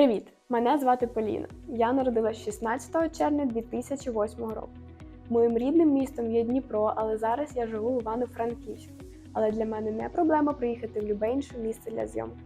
Привіт! Мене звати Поліна. Я народилась 16 червня 2008 року. Моїм рідним містом є Дніпро, але зараз я живу в Івано-Франківську. Але для мене не проблема приїхати в любе інше місце для зйомки.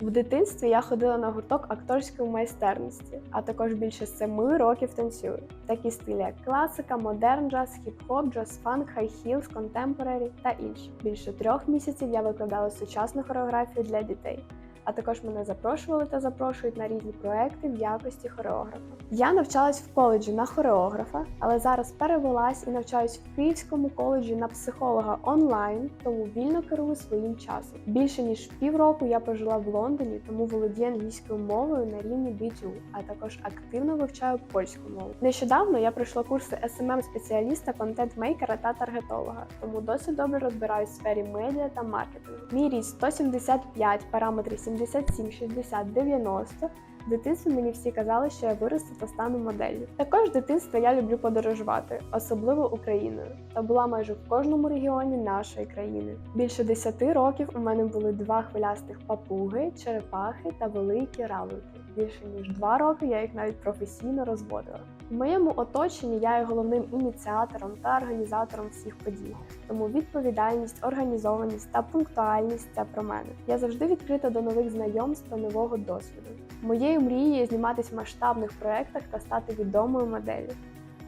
В дитинстві я ходила на гурток акторської майстерності, а також більше семи років танцюю. Такі стилі, як класика, модерн джаз, хіп-хоп, джаз-фанк, хай-хілс, контемпорарі та інші. Більше трьох місяців я викладала сучасну хореографію для дітей. А також мене запрошували та запрошують на різні проекти в якості хореографа. Я навчалась в коледжі на хореографа, але зараз перевелась і навчаюсь в Київському коледжі на психолога онлайн, тому вільно керую своїм часом. Більше ніж півроку я прожила в Лондоні, тому володію англійською мовою на рівні B2, а також активно вивчаю польську мову. Нещодавно я пройшла курси smm спеціаліста, контент-мейкера та таргетолога, тому досить добре розбираюсь в сфері медіа та маркетингу. Мій ріст 175, параметри 77, 60, 90. В дитинстві мені всі казали, що я виросту та стану моделлю. Також з дитинства я люблю подорожувати, особливо Україною, та була майже в кожному регіоні нашої країни. Більше 10 років у мене були два хвилястих папуги, черепахи та великі равлики. Більше ніж два роки я їх навіть професійно розводила. В моєму оточенні я є головним ініціатором та організатором всіх подій. Тому відповідальність, організованість та пунктуальність це про мене. Я завжди відкрита до нових знайомств та нового досвіду. Моєю мрією є зніматись в масштабних проєктах та стати відомою моделлю.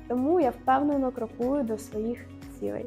Тому я впевнено крокую до своїх цілей.